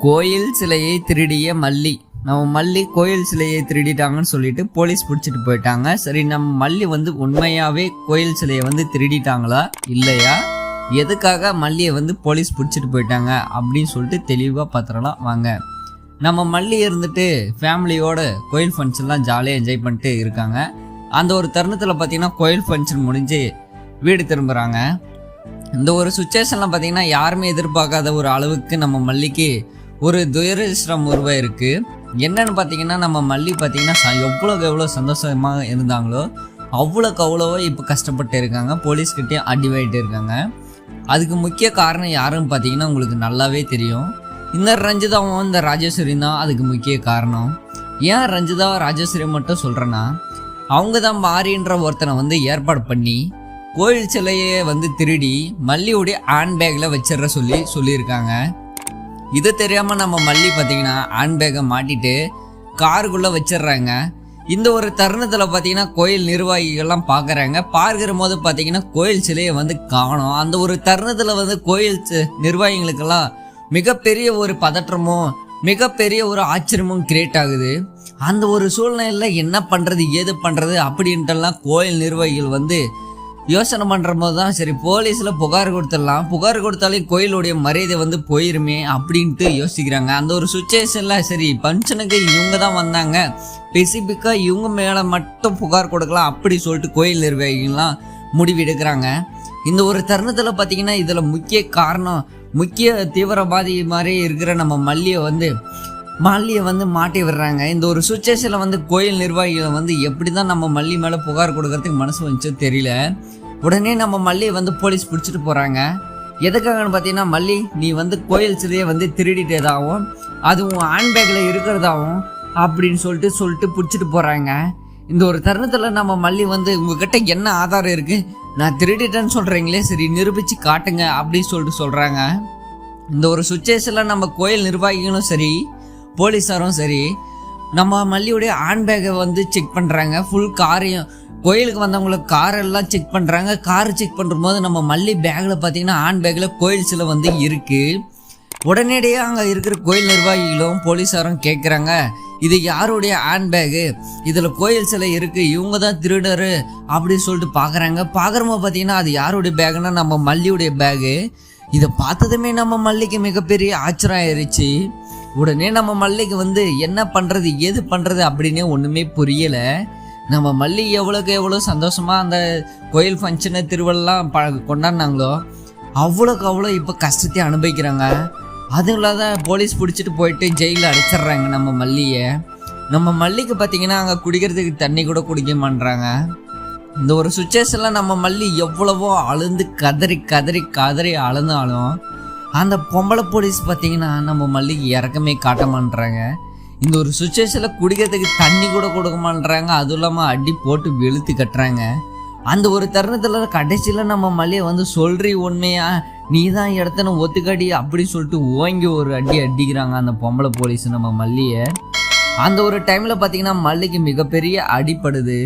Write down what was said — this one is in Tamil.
கோயில் சிலையை திருடிய மல்லி. நம்ம மல்லி கோயில் சிலையை திருடிட்டாங்கன்னு சொல்லிட்டு போலீஸ் பிடிச்சிட்டு போயிட்டாங்க. சரி நம்ம மல்லி வந்து உண்மையாவே கோயில் சிலையை வந்து திருடிட்டாங்களா? இல்லையா? எதுக்காக மல்லியை வந்து போலீஸ் பிடிச்சிட்டு போயிட்டாங்க? அப்படின்னு சொல்லிட்டு தெளிவாக பார்த்துடலாம். வாங்க. நம்ம மல்லி இருந்துட்டு ஃபேமிலியோட கோயில் ஃபங்க்ஷன்லாம் ஜாலியாக என்ஜாய் பண்ணிட்டு இருக்காங்க. அந்த ஒரு தருணத்தில் பார்த்தீங்கன்னா கோயில் ஃபங்க்ஷன் முடிஞ்சு வீடு திரும்புகிறாங்க இந்த ஒரு சுச்சுவேஷன்லாம் பார்த்தீங்கன்னா யாருமே எதிர்பார்க்காத ஒரு அளவுக்கு நம்ம மல்லிக்கு ஒரு துரதிஷ்டம் உருவாக இருக்குது என்னன்னு பார்த்தீங்கன்னா நம்ம மல்லி பார்த்தீங்கன்னா எவ்வளோக்கு எவ்வளோ சந்தோஷமாக இருந்தாங்களோ அவ்வளோக்கு அவ்வளோவோ இப்போ கஷ்டப்பட்டு இருக்காங்க. போலீஸ்கிட்டேயும் அடி வாங்கிட்டு இருக்காங்க. அதுக்கு முக்கிய காரணம் யாருன்னு பார்த்தீங்கன்னா உங்களுக்கு நல்லாவே தெரியும். இந்த ரஞ்சிதாவும் இந்த ராஜேஸ்வரி தான் அதுக்கு முக்கிய காரணம். ஏன் ரஞ்சிதா ராஜேஸ்வரி மட்டும் சொல்கிறேன்னா அவங்க தான் மாறின்ற ஒருத்தனை வந்து ஏற்பாடு பண்ணி கோயில் சிலையை வந்து திருடி மல்லியுடைய ஹேண்ட் பேக்கில் சொல்லி சொல்லியிருக்காங்க. இது தெரியாமல் நம்ம மல்லி பார்த்தீங்கன்னா ஹேண்ட் பேக்கை மாட்டிட்டு காருக்குள்ளே வச்சிடுறாங்க. இந்த ஒரு தருணத்தில் பார்த்தீங்கன்னா கோயில் நிர்வாகிகள்லாம் பார்க்குறாங்க பார்க்குற போது பார்த்தீங்கன்னா கோயில் சிலையை வந்து காணோம். அந்த ஒரு தருணத்தில் வந்து கோயில் நிர்வாகிகளுக்கெல்லாம் மிகப்பெரிய ஒரு பதற்றமும் மிகப்பெரிய ஒரு ஆச்சரியமும் கிரியேட் ஆகுது. அந்த ஒரு சூழ்நிலையில் என்ன பண்ணுறது ஏது பண்ணுறது அப்படின்ட்டுலாம் கோயில் நிர்வாகிகள் வந்து யோசனை பண்ணுற போது தான் சரி போலீஸில் புகார் கொடுத்துடலாம். புகார் கொடுத்தாலே கோயிலுடைய மரியாதை வந்து போயிருமே அப்படின்ட்டு யோசிக்கிறாங்க. அந்த ஒரு சுச்சுவேஷனில் சரி ஃபங்க்ஷனுக்கு இவங்க தான் வந்தாங்க ஸ்பெசிஃபிக்காக இவங்க மேலே மட்டும் புகார் கொடுக்கலாம் அப்படி சொல்லிட்டு கோயில் நிர்வாகிகள்லாம் முடிவெடுக்கிறாங்க இந்த ஒரு தருணத்தில் பார்த்தீங்கன்னா இதில் முக்கிய காரணம் முக்கிய தீவிரவாதி மாதிரி இருக்கிற நம்ம மல்லியை வந்து மல்லியை வந்து மாட்டி விடுறாங்க. இந்த ஒரு சுச்சுவேஷனில் வந்து கோயில் நிர்வாகிகள் வந்து எப்படி தான் நம்ம மல்லி மேலே புகார் கொடுக்கறதுக்கு மனசு வந்துச்சோ தெரியல. உடனே நம்ம மல்லியை வந்து போலீஸ் பிடிச்சிட்டு போகிறாங்க எதுக்காகன்னு பார்த்தீங்கன்னா மல்லி நீ வந்து கோயில் சிலையை வந்து திருடிட்டதாகவும் அது உன் ஹேண்ட்பேக்கில் இருக்கிறதாகவும் அப்படின்னு சொல்லிட்டு சொல்லிட்டு பிடிச்சிட்டு போகிறாங்க இந்த ஒரு தருணத்தில் நம்ம மல்லி வந்து உங்ககிட்ட என்ன ஆதாரம் இருக்குது நான் திருடிட்டேன்னு சொல்கிறீங்களே சரி நிரூபித்து காட்டுங்க அப்படின்னு சொல்லிட்டு சொல்கிறாங்க இந்த ஒரு சுச்சுவேஷனில் நம்ம கோயில் நிர்வாகிகளும் சரி போலீஸாரும் சரி நம்ம மல்லியுடைய ஹேண்ட் பேக்கை வந்து செக் பண்ணுறாங்க ஃபுல் காரையும் கோயிலுக்கு வந்தவங்களுக்கு கார் எல்லாம் செக் பண்ணுறாங்க கார் செக் பண்ணும்போது நம்ம மல்லி பேக்கில் பார்த்தீங்கன்னா ஹேண்ட் பேக்கில் கோயில் சிலை வந்து இருக்குது உடனடியாக அங்கே இருக்கிற கோயில் நிர்வாகிகளும் போலீஸாரும் கேட்குறாங்க இது யாருடைய ஹேண்ட் பேகு இதில் கோயில் சிலை இருக்குது இவங்க தான் திருடர் அப்படின்னு சொல்லிட்டு பார்க்குறாங்க பார்க்குறப்ப பார்த்தீங்கன்னா அது யாருடைய பேகுன்னா நம்ம மல்லியுடைய பேகு இதை பார்த்ததுமே நம்ம மல்லிக்கு மிகப்பெரிய ஆச்சரியம் ஆயிடுச்சு உடனே நம்ம மல்லிக்கு வந்து என்ன பண்ணுறது எது பண்ணுறது அப்படின்னே ஒன்றுமே புரியலை. நம்ம மல்லி எவ்வளோக்கு எவ்வளோ சந்தோஷமாக அந்த கோயில் ஃபங்க்ஷனு திருவிழாலாம் ப கொண்டாடினாங்களோ அவ்வளோக்கு அவ்வளோ இப்போ கஷ்டத்தை அனுபவிக்கிறாங்க. அதுங்களா இல்லாத போலீஸ் பிடிச்சிட்டு போயிட்டு ஜெயிலில் அடிச்சிடுறாங்க நம்ம மல்லியை. நம்ம மல்லிக்கு பார்த்தீங்கன்னா அங்கே குடிக்கிறதுக்கு தண்ணி கூட குடிக்க மாட்றாங்க. இந்த ஒரு சுச்சுவேஷனில் நம்ம மல்லி எவ்வளவோ அழுந்து கதறி கதறி கதறி அழுந்தாலும் அந்த பொம்பளை போலீஸ் பார்த்தீங்கன்னா நம்ம மல்லிகை இறக்கமே காட்ட மாட்டுறாங்க இந்த ஒரு சுச்சுவேஷனில் குடிக்கிறதுக்கு தண்ணி கூட கொடுக்க மாட்டுறாங்க அதுவும் இல்லாமல் அடி போட்டு வெளுத்து கட்டுறாங்க. அந்த ஒரு தருணத்தில் கடைசியில் நம்ம மல்லியை வந்து சொல்றி உண்மையா நீ தான் இடத்தன ஒத்துக்கடி அப்படின்னு சொல்லிட்டு ஓங்கி ஒரு அடி அடிக்கிறாங்க அந்த பொம்பளை போலீஸ் நம்ம மல்லியை. அந்த ஒரு டைமில் பார்த்தீங்கன்னா மல்லிக்கு மிகப்பெரிய அடிப்படுது